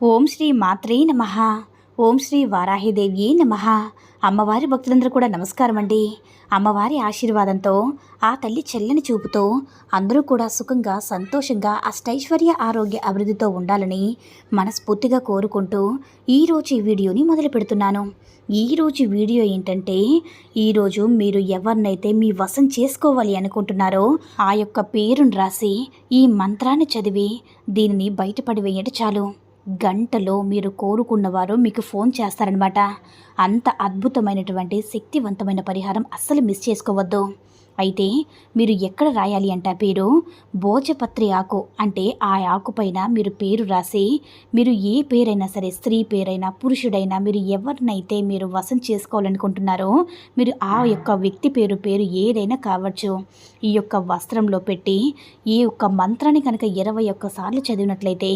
Om Shri మాత్రే నమ. ఓం శ్రీ వారాహిదేవి నమ. అమ్మవారి భక్తులందరూ కూడా నమస్కారం అండి. అమ్మవారి ఆశీర్వాదంతో ఆ తల్లి చెల్లని చూపుతో అందరూ కూడా సుఖంగా సంతోషంగా అష్టైశ్వర్య ఆరోగ్య అభివృద్ధితో ఉండాలని మనస్ఫూర్తిగా కోరుకుంటూ ఈరోజు ఈ వీడియోని మొదలు పెడుతున్నాను. ఈరోజు వీడియో ఏంటంటే ఈరోజు మీరు ఎవరినైతే మీ వశం చేసుకోవాలి అనుకుంటున్నారో ఆ యొక్క పేరును రాసి ఈ మంత్రాన్ని చదివి దీనిని బయటపడి చాలు. గంటలో మీరు కోరుకున్నవారు మీకు ఫోన్ చేస్తారనమాట అంత అద్భుతమైనటువంటి శక్తివంతమైన పరిహారం అస్సలు మిస్ చేసుకోవద్దు. అయితే మీరు ఎక్కడ రాయాలి అంటే పేరు భోజపత్రి ఆకు అంటే ఆ ఆకుపైన మీరు పేరు రాసి మీరు ఏ పేరైనా సరే స్త్రీ పేరైనా పురుషుడైనా మీరు ఎవరినైతే మీరు వసం చేసుకోవాలనుకుంటున్నారో మీరు ఆ యొక్క వ్యక్తి పేరు పేరు ఏదైనా కావచ్చు. ఈ యొక్క వస్త్రంలో పెట్టి ఈ యొక్క మంత్రాన్ని కనుక ఇరవై ఒక్కసార్లు చదివినట్లయితే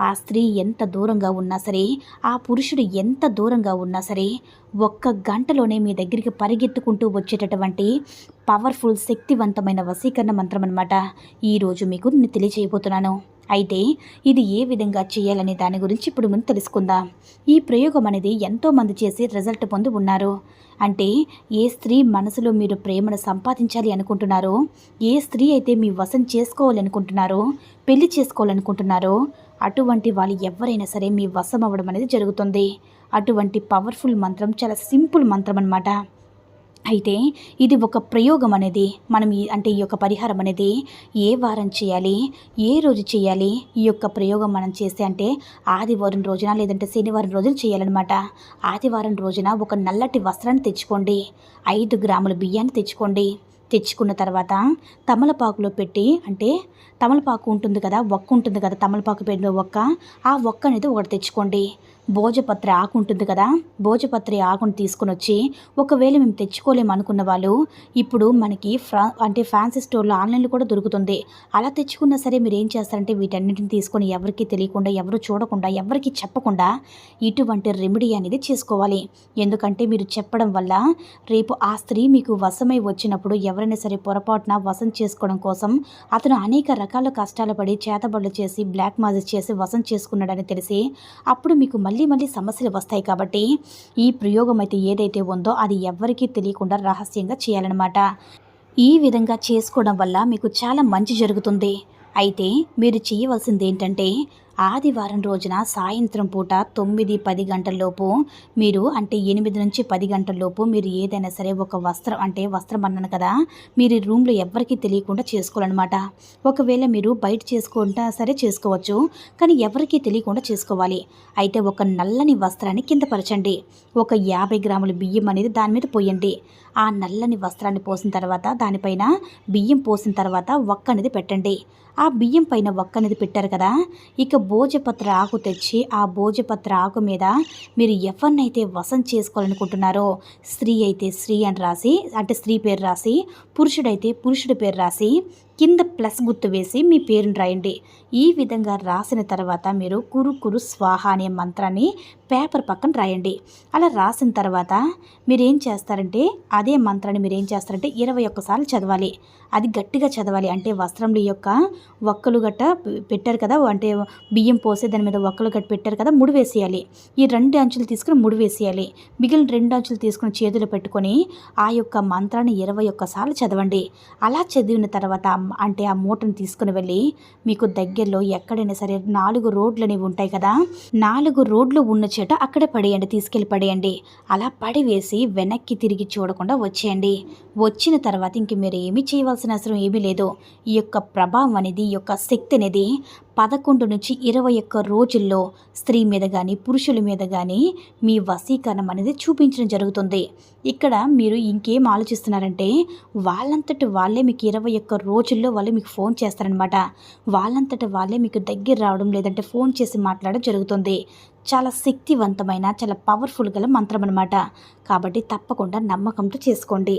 ఆ స్త్రీ ఎంత దూరంగా ఉన్నా సరే ఆ పురుషుడు ఎంత దూరంగా ఉన్నా సరే ఒక్క గంటలోనే మీ దగ్గరికి పరిగెత్తుకుంటూ వచ్చేటటువంటి పవర్ఫుల్ శక్తివంతమైన వశీకరణ మంత్రం అనమాట ఈరోజు మీకు నేను తెలియజేయబోతున్నాను. అయితే ఇది ఏ విధంగా చేయాలనే దాని గురించి ఇప్పుడు మనం తెలుసుకుందాం. ఈ ప్రయోగం అనేది ఎంతోమంది చేసి రిజల్ట్ పొంది ఉన్నారు. అంటే ఏ స్త్రీ మనసులో మీరు ప్రేమను సంపాదించాలి అనుకుంటున్నారో ఏ స్త్రీ అయితే మీ వశం చేసుకోవాలనుకుంటున్నారో పెళ్ళి చేసుకోవాలనుకుంటున్నారో అటువంటి వాళ్ళు ఎవరైనా సరే మీ వశం అవ్వడం అనేది జరుగుతుంది. అటువంటి పవర్ఫుల్ మంత్రం చాలా సింపుల్ మంత్రం అనమాట అయితే ఇది ఒక ప్రయోగం అనేది మనం ఈ అంటే ఈ యొక్క పరిహారం అనేది ఏ వారం చేయాలి ఏ రోజు చేయాలి ఈ యొక్క ప్రయోగం మనం చేస్తే అంటే ఆదివారం రోజున లేదంటే శనివారం రోజున చేయాలన్నమాట. ఆదివారం రోజున ఒక నల్లటి వస్త్రాన్ని తెచ్చుకోండి ఐదు గ్రాముల బియ్యాన్ని తెచ్చుకోండి. తెచ్చుకున్న తర్వాత తమలపాకులో పెట్టి అంటే తమలపాకు ఉంటుంది కదా ఒక్క ఉంటుంది కదా తమలపాకు పెట్టిన ఒక్క ఆ ఒక్క అనేది ఒకటి తెచ్చుకోండి. భోజపత్రి ఆకు ఉంటుంది కదా? భోజపత్రి ఆకును తీసుకుని వచ్చి ఒకవేళ మేము తెచ్చుకోలేము అనుకున్న వాళ్ళు ఇప్పుడు మనకి ఫ్రా అంటే ఫ్యాన్సీ స్టోర్లో ఆన్లైన్లో కూడా దొరుకుతుంది. అలా తెచ్చుకున్నా సరే మీరు ఏం చేస్తారంటే వీటన్నిటిని తీసుకొని ఎవరికి తెలియకుండా ఎవరు చూడకుండా ఎవరికి చెప్పకుండా ఇటువంటి రెమెడీ అనేది చేసుకోవాలి. ఎందుకంటే మీరు చెప్పడం వల్ల రేపు ఆ స్త్రీ మీకు వశమై వచ్చినప్పుడు ఎవరైనా సరే పొరపాటున వశం చేసుకోవడం కోసం అతను అనేక రకాల కష్టాలు పడి చేతబడులు చేసి బ్లాక్ మాజిక్ చేసి వశం చేసుకున్నాడని తెలిసి అప్పుడు మీకు మళ్ళీ మళ్ళీ సమస్యలు వస్తాయి కాబట్టి ఈ ప్రయోగం అయితే ఏదైతే ఉందో అది ఎవ్వరికీ తెలియకుండా రహస్యంగా చేయాలన్నమాట. ఈ విధంగా చేసుకోవడం వల్ల మీకు చాలా మంచి జరుగుతుంది. అయితే మీరు చేయవలసింది ఏంటంటే ఆదివారం రోజున సాయంత్రం పూట తొమ్మిది పది గంటల్లోపు మీరు అంటే ఎనిమిది నుంచి పది గంటల్లోపు మీరు ఏదైనా సరే ఒక వస్త్రం అంటే వస్త్రం అన్నాను కదా మీరు రూమ్లో ఎవ్వరికీ తెలియకుండా చేసుకోవాలన్నమాట. ఒకవేళ మీరు బయట చేసుకుంటా సరే చేసుకోవచ్చు కానీ ఎవరికీ తెలియకుండా చేసుకోవాలి. అయితే ఒక నల్లని వస్త్రాన్ని కింద పరచండి. ఒక యాభై గ్రాముల బియ్యం అనేది దాని మీద పోయండి. ఆ నల్లని వస్త్రాన్ని పోసిన తర్వాత దానిపైన బియ్యం పోసిన తర్వాత ఒక్క అనేది పెట్టండి. ఆ బియ్యం పైన ఒక్క అనేది పెట్టారు కదా ఇక భోజపత్ర ఆకు తెచ్చి ఆ భోజపత్ర ఆకు మీద మీరు ఎవరినైతే వసం చేసుకోవాలనుకుంటున్నారో స్త్రీ అయితే స్త్రీ అని రాసి అంటే స్త్రీ పేరు రాసి పురుషుడైతే పురుషుడి పేరు రాసి కింద ప్లస్ గుర్తు వేసి మీ పేరుని రాయండి. ఈ విధంగా రాసిన తర్వాత మీరు కురు కురు స్వాహ అనే మంత్రాన్ని పేపర్ పక్కన రాయండి. అలా రాసిన తర్వాత మీరు ఏం చేస్తారంటే అదే మంత్రాన్ని మీరు ఏం చేస్తారంటే ఇరవై ఒక్కసార్లు చదవాలి. అది గట్టిగా చదవాలి. అంటే వస్త్రంలో యొక్క ఒక్కలు గట్ట పెట్టారు కదా అంటే బియ్యం పోసే దాని మీద ఒక్కలు గట్ట పెట్టారు కదా ముడి వేసేయాలి. ఈ రెండు అంచులు తీసుకుని ముడి వేసేయాలి. మిగిలిన రెండు అంచులు తీసుకుని చేతులు పెట్టుకొని ఆ యొక్క మంత్రాన్ని ఇరవై ఒక్కసార్లు చదవండి. అలా చదివిన తర్వాత ఆ- అంటే ఆ మూటను తీసుకుని వెళ్ళి మీకు దగ్గరలో ఎక్కడైనా సరే నాలుగు రోడ్లు అనేవి ఉంటాయి కదా నాలుగు రోడ్లు ఉన్న చోట అక్కడే పడేయండి తీసుకెళ్ళి పడేయండి. అలా పడివేసి వెనక్కి తిరిగి చూడకుండా వచ్చేయండి. వచ్చిన తర్వాత ఇంక మీరు ఏమీ చేయవలసిన అవసరం ఏమీ లేదు. ఈ యొక్క ప్రభావం అనేది ఈ యొక్క శక్తి అనేది పదకొండు నుంచి ఇరవై ఒక్క రోజుల్లో స్త్రీ మీద కానీ పురుషుల మీద కానీ మీ వశీకరణం అనేది చూపించడం జరుగుతుంది. ఇక్కడ మీరు ఇంకేం ఆలోచిస్తున్నారంటే వాళ్ళంతటి వాళ్ళే మీకు ఇరవై ఒక్క రోజుల్లో వాళ్ళు మీకు ఫోన్ చేస్తారనమాట వాళ్ళంతటి వాళ్ళే మీకు దగ్గర రావడం లేదంటే ఫోన్ చేసి మాట్లాడడం జరుగుతుంది. చాలా శక్తివంతమైన చాలా పవర్ఫుల్ గల మంత్రం అనమాట కాబట్టి తప్పకుండా నమ్మకంతో చేసుకోండి.